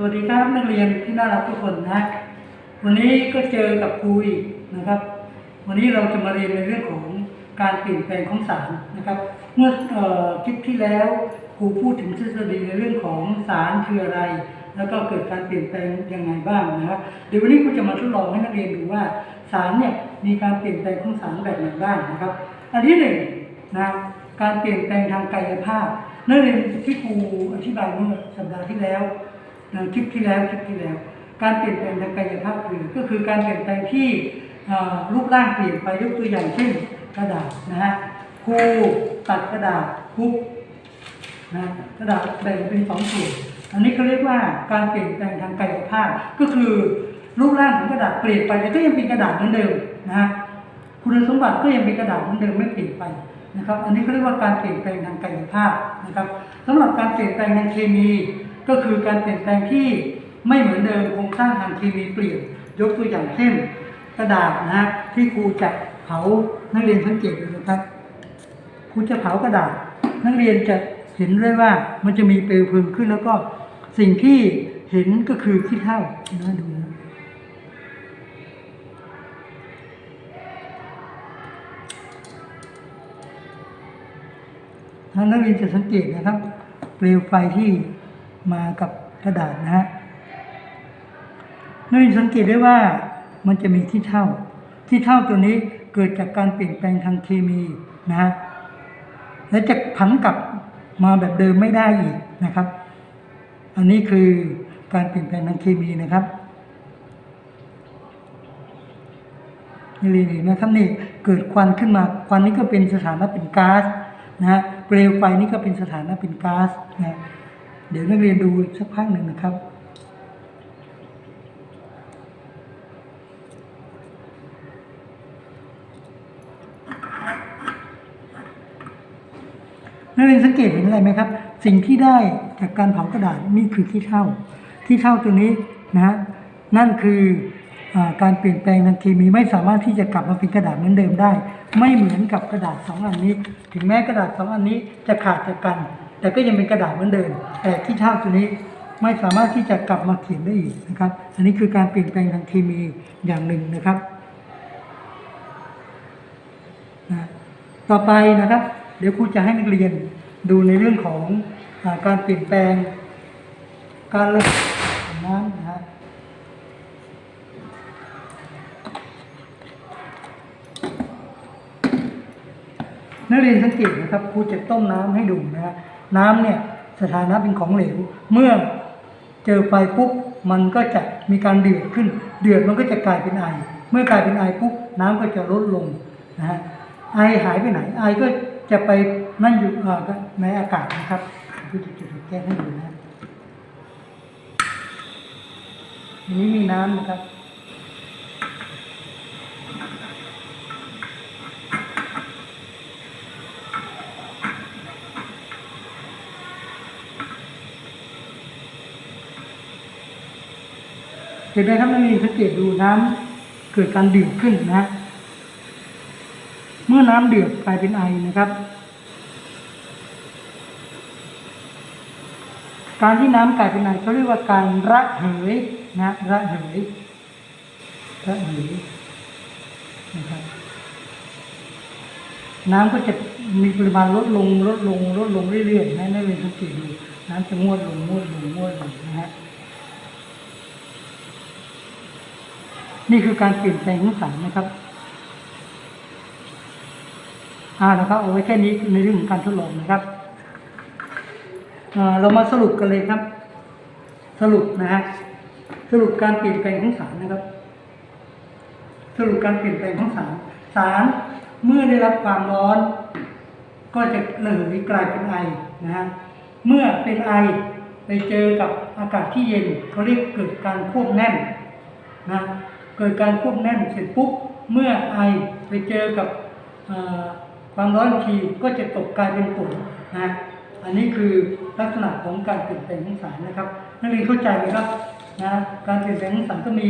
สวัสดีครับนักเรียนที่น่ารักทุกคนนะวันนี้ก็เจอกับครูอีกนะครับ วันนี้เราจะมาเรียนในเรื่องของการเปลี่ยนแปลงของสารนะครับ เมื่อคลิปที่แล้วครูพูดถึงทฤษฎีในเรื่องของสารคืออะไร แล้วก็เกิดการเปลี่ยนแปลงยังไงบ้างนะครับเดี๋ยววันนี้ครูจะมาทดลองให้นักเรียนดูว่าสารเนี่ยมีการเปลี่ยนแปลงของสารแบบไหนบ้างนะครับ อันที่หนึ่งนะการเปลี่ยนแปลงทางกายภาพนักเรียนที่ครูอธิบายเมื่อสัปดาห์ที่แล้ว นะคลิปที่แล้วคลิปที่แล้ว การเปลี่ยนแปลงทางกายภาพคือก็คือการเปลี่ยนแปลงที่รูปร่างเปลี่ยนไปยกตัวอย่างเช่นกระดาษนะฮะครูตัดกระดาษคุบนะกระดาษแบ่งเป็นสองส่วนอันนี้เขาเรียกว่าการเปลี่ยนแปลงทางกายภาพก็คือรูปร่างของกระดาษเปลี่ยนไปแต่ก็ยังเป็นกระดาษเหมือนเดิมนะฮะคุณสมบัติก็ยังเป็นกระดาษเหมือนเดิมไม่เปลี่ยนไปนะครับ อันนี้เขาเรียกว่าการเปลี่ยนแปลงทางกายภาพนะครับสำหรับการเปลี่ยนแปลงทางเคมี ก็คือการเปลี่ยนแปลงที่ไม่เหมือนเดิมโครงสร้างทางเคมีเปลี่ยน ยกตัวอย่างเช่น กระดาษนะฮะที่ครูจะเผานักเรียนสังเกตดูนะครับครูจะเผากระดาษ นักเรียนจะเห็นได้ว่ามันจะมีเปลวเพลิงขึ้นแล้วก็สิ่งที่เห็นก็คือขี้เถ้านะดูนะถ้านักเรียนจะสังเกตนะครับ เปลวไฟที่ มากับกระดาษนะฮะนักเรียนสังเกตได้ว่ามันจะมีที่เท่า ที่เท่าตัวนี้เกิดจากการเปลี่ยนแปลงทางเคมีนะฮะและจะผันกลับมาแบบเดิมไม่ได้อีกนะครับ อันนี้คือการเปลี่ยนแปลงทางเคมีนะครับนี่เห็นไหมครับนี่เกิดควันขึ้นมาควันนี้ก็เป็นสถานะเป็นก๊าซนะฮะเปลวไฟนี่ก็เป็นสถานะเป็นก๊าซนะ เดี๋ยวนักเรียนดูอีกสักพักหนึ่งนะครับ นักเรียนสังเกตเห็นอะไรไหมครับ สิ่งที่ได้จากการเผากระดาษนี่คือขี้เถ้าขี้เถ้าตัวนี้นะฮะนั่นคืออการเปลี่ยนแปลงทางเคมีไม่สามารถที่จะกลับมาเป็นกระดาษเหมือนเดิมได้ ไม่เหมือนกับกระดาษสองอันนี้ ถึงแม้กระดาษสองอันนี้จะขาดจากกัน แต่ก็ยังเป็นกระดาษเหมือนเดิมแต่ขี้เถ้าตัวนี้ไม่สามารถที่จะกลับมาเขียนได้อีกนะครับ อันนี้คือการเปลี่ยนแปลงทางเคมีอย่างหนึ่งนะครับนะต่อไปนะครับ เดี๋ยวครูจะให้นักเรียนดูในเรื่องของอการเปลี่ยนแปลง การระบายน้ำนะฮะนักเรียนสังเกตนะครับครูจะต้มน้ำให้ดูนะฮะ น้ำเนี่ยสถานะเป็นของเหลว เมื่อเจอไฟปุ๊บมันก็จะมีการเดือดขึ้น เดือดมันก็จะกลายเป็นไอ เมื่อกลายเป็นไอปุ๊บน้ำก็จะลดลงนะฮะไอหายไปไหนไอก็จะไปนั่นอยู่ในอากาศนะครับพี่จะจุดแก้ให้ดูนะนี้มีน้ำนะครับ ห็นไหมครับนักเรียนสังเกตดูน้ำเกิดการดื่มขึ้นนะฮะเมื่อน้ำเดือดกลายเป็นไอนะครับ การที่น้ำกลายเป็นไอเขาเรียกว่าการระเหยนะระเหยระเหยนะครับน้ำก็จะมีปริมาณลดลงลดลงลดลงเรื่อยๆนะนักเรียนสังเกตดูน้ำจะงวดลงงวดลงงวดลงนะฮะ นี่คือการเปลี่ยนแปลงของสารนะครับอ่านะครับเอาไว้แค่นี้ในเรื่องของการทดลองนะครับเรามาสรุปกันเลยครับ สรุปนะฮะสรุปการเปลี่ยนแปลงของสารนะครับ สรุปการเปลี่ยนแปลงของสารสารเมื่อได้รับความร้อน ก็จะระเหยกลายเป็นไอนะฮะเมื่อเป็นไอไปเจอกับอากาศที่เย็นเขาเรียกเกิดการควบแน่นนะ เกิดการควบแน่นเสร็จปุ๊บเมื่อไอไปเจอกับความร้อนอีกทีก็จะตกกลายเป็นฝนนะอันนี้คือลักษณะของการเปลี่ยนแปลงของสารนะครับนักเรียนเข้าใจไหมครับนะการเปลี่ยนแปลงของสารก็มี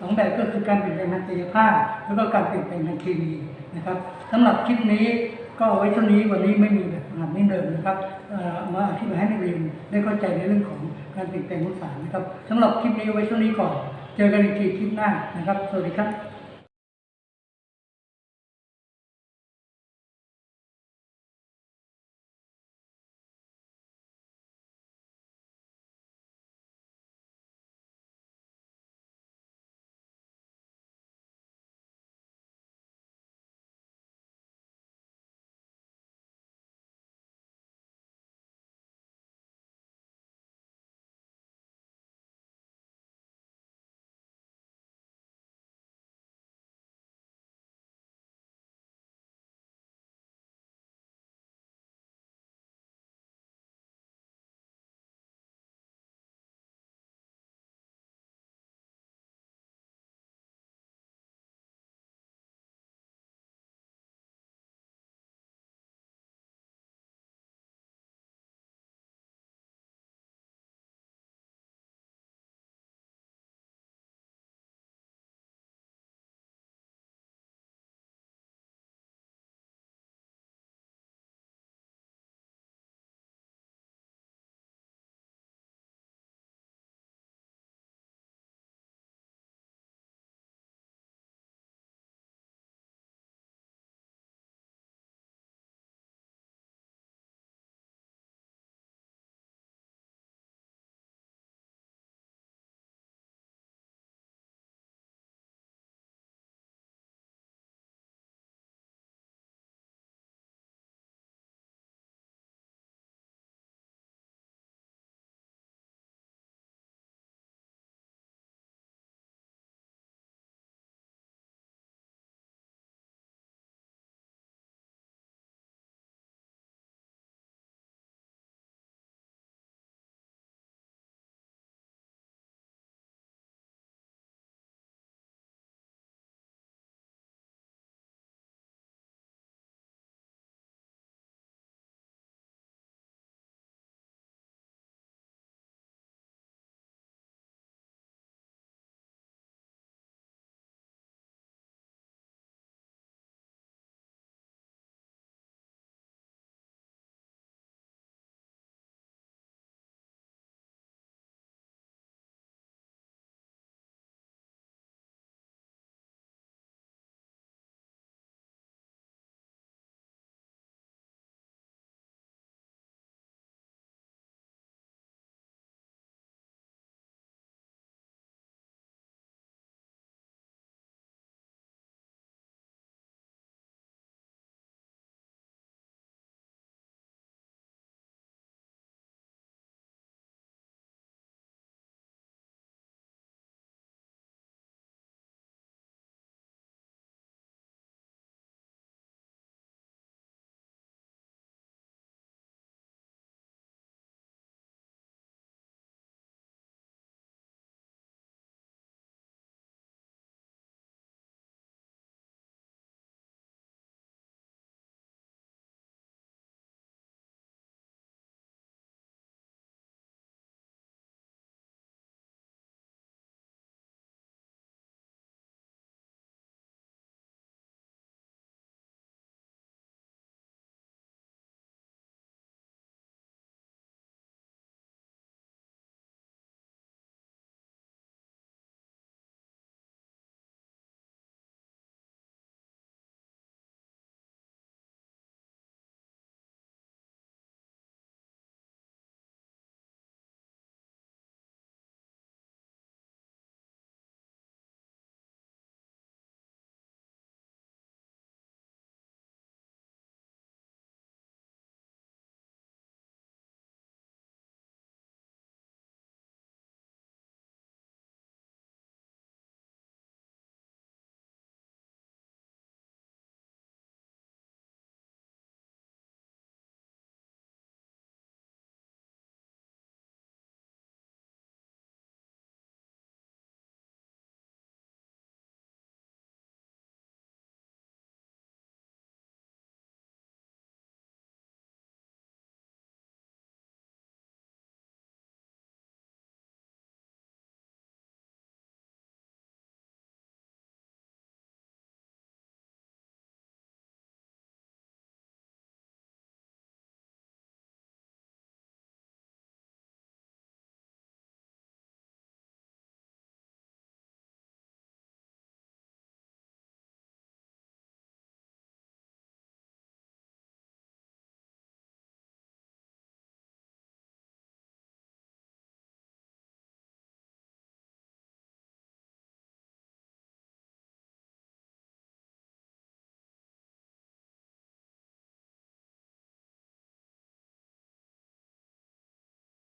สองแบบก็คือการเปลี่ยนแปลงทางกายภาพแล้วก็การเปลี่ยนแปลงทางเคมีนะครับสำหรับคลิปนี้ก็เอาไว้เท่านี้วันนี้ไม่มีแบบงานไม่เดิมนะครับมาอธิบายให้นักเรียนได้เข้าใจในเรื่องของการเปลี่ยนแปลงของสารนะครับสำหรับคลิปนี้เอาไว้เท่านี้ก่อน เจอกันอีกทีคลิปหน้านะครับ สวัสดีครับ